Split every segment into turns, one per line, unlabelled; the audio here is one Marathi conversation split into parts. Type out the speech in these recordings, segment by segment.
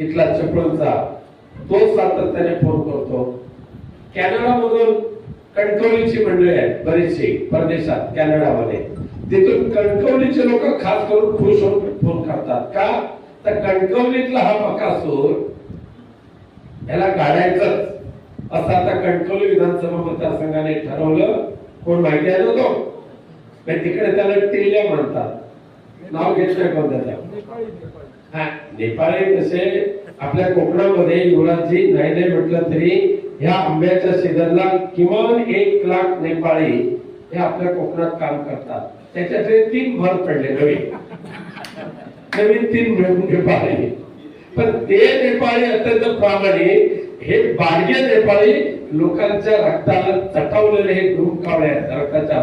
इथला चपळचा तो सातत्याने फोन करतो. कॅनडा मधून कणकवलीची मंडळी आहेत बरीचशी परदेशात कॅनडामध्ये. तिथून कणकवलीचे लोक खास करून खुश होऊन फोन करतात. का? तर कणकवलीतला हा बकासूर याला काढायचंच असं आता कणकवली विधानसभा मतदारसंघाने ठरवलं. कोण माहिती आहे ना तो? तिकडे त्याला टिल्ल्या म्हणतात. नाव घेतलंय कोण त्याचं? नेपाळी कसे आपल्या कोकणामध्ये युवराजजी नाही नाही म्हटलं तरी ह्या आंब्याच्या सीझनला किमान एक लाख नेपाळी हे आपल्या कोकणात काम करतात. त्याच्यातले तीन भर पडले नवीन नवीन तीन नेपाळी. पण ते नेपाळी अत्यंत प्रामाणिक. हे बाह्य नेपाळी लोकांच्या रक्ताला चटावलेले हे धूम कावळे आहेत रक्ताच्या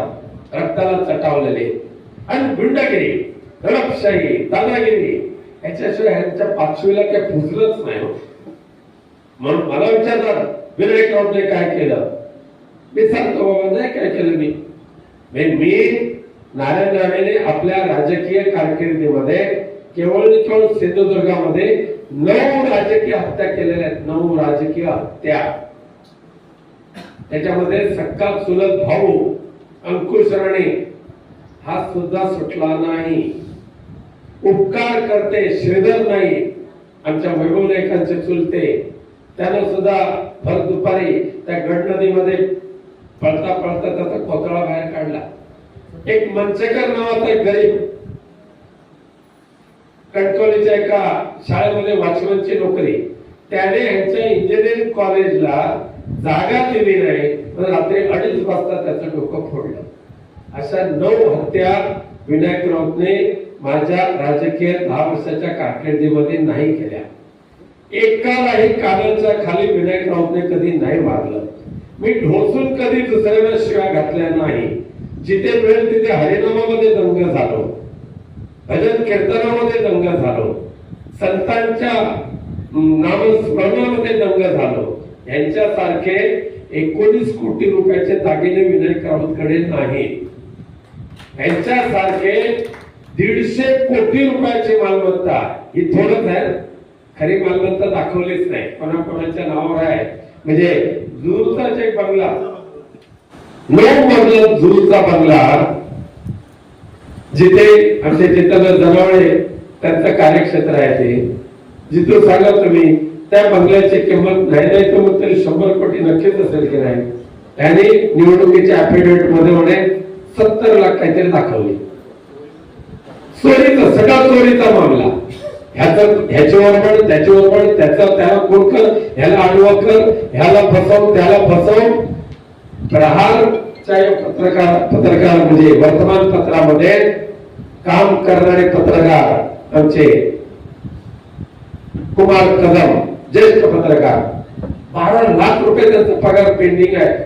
रक्ताला चटावलेले. आणि गुंडागिरी हडपशाही दादागिरी याच्याशिवाय ह्यांच्या पाचवीला काय पुजलंच नाही. म्हणून मला विचारतात विनायक राऊतने काय केलं? मी सांगतो बाबा नाही काय केलं मी? म्हणजे मी नारायण राणेने आपल्या राजकीय कारकिर्दीमध्ये केवळ केवळ सिंधुदुर्गामध्ये नऊ राजकीय हत्या केलेल्या आहेत. नऊ राजकीय हत्या. त्याच्यामध्ये सक्का चुलत भाऊ अंकुश राणे हा सुद्धा सुटला नाही. उपकार करते श्रीधर नाही आमच्या वैभव नायकांचे चुलते त्यानं सुद्धा भर दुपारी त्या गड नदीमध्ये पळता पळता त्याचा कोतळा बाहेर काढला. एक मंचेकर नावाचा एक गरीब कणकवलीच्या एका शाळेमध्ये वॉचमनची नोकरी. त्याने यांच्या इंजिनिअरिंग कॉलेजला जागा दिली नाही पण रात्री अडीच वाजता त्याचं डोकं फोडलं. अशा नऊ हत्या विनायक राऊतने माझ्या राजकीय दहा वर्षाच्या कारकिर्दीमध्ये नाही केल्या. एकालाही कानाच्या खाली विनायक राऊतने कधी नाही मारलं. मी ढोसून कधी दुसऱ्याला शिव्या घातल्या नाही. जिथे मिळेल तिथे हरिनामामध्ये दंग झालो. भजन कीर्तनामध्ये दंग झालो. संतांच्या नामस्मरणामध्ये दंग झालो. यांच्यासारखे एकोणीस कोटी रुपयाचे दागिने विनायक राऊतकडे नाही. यांच्यासारखे दीडशे कोटी रुपयाची मालमत्ता. ही थोडंच आहे. खरी मालमत्ता दाखवलीच नाही. कोणाकोणाच्या नावावर आहे. म्हणजे जुरूचाच एक बंगला. नऊ मजला जुरूचा बंगला. जिथे आमचे चेतन जनावळे त्यांचं कार्यक्षेत्र आहे ते. जिथून सांगा तुम्ही त्या बंगल्याची किंमत नाही नाही तर मग तरी शंभर कोटी नक्कीच असेल की नाही. त्यांनी निवडणुकीच्या अफिडेव्हिटमध्ये म्हणे सत्तर लाख काहीतरी दाखवली. चोरीचा सगळा चोरीचा मामला ह्याचा ह्याच्यावर पण त्याच्यावर पण त्याचा त्याला कोण कर ह्याला आडवा कर ह्याला फसव त्याला फसव. प्रहारच्या पत्रकार पत्रकार म्हणजे वर्तमानपत्रामध्ये काम करणारे पत्रकार आमचे कुमार कदम ज्येष्ठ पत्रकार. बारा लाख रुपये त्यांचा पगार पेंडिंग आहे.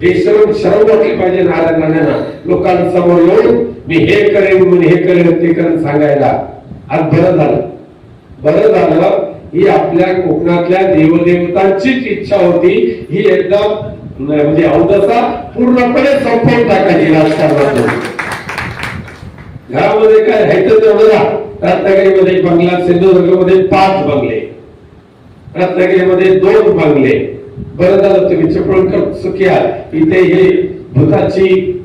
बेशरम शरम वाटली पाहिजे नारायण राणेंना. लोकांसमोर येऊन मी हे करेन मी हे करेन ते करेन सांगायला आज बरं झालं. बरं झालं ही आपल्या कोकणातल्या देवदेवतांचीच इच्छा होती. ही एकदम म्हणजे अवदसा पूर्णपणे संपवून टाकायची राजकारणात घरामध्ये काय राहायचं तेवढं राहा. रत्नागिरीमध्ये बंगला सिंधुदुर्गमध्ये पाच बंगले. रत्नागिरीमध्ये दोन बंगले. बरं झालं तुम्ही चिपळूणकर सुखी आहात. इथे हे भूताची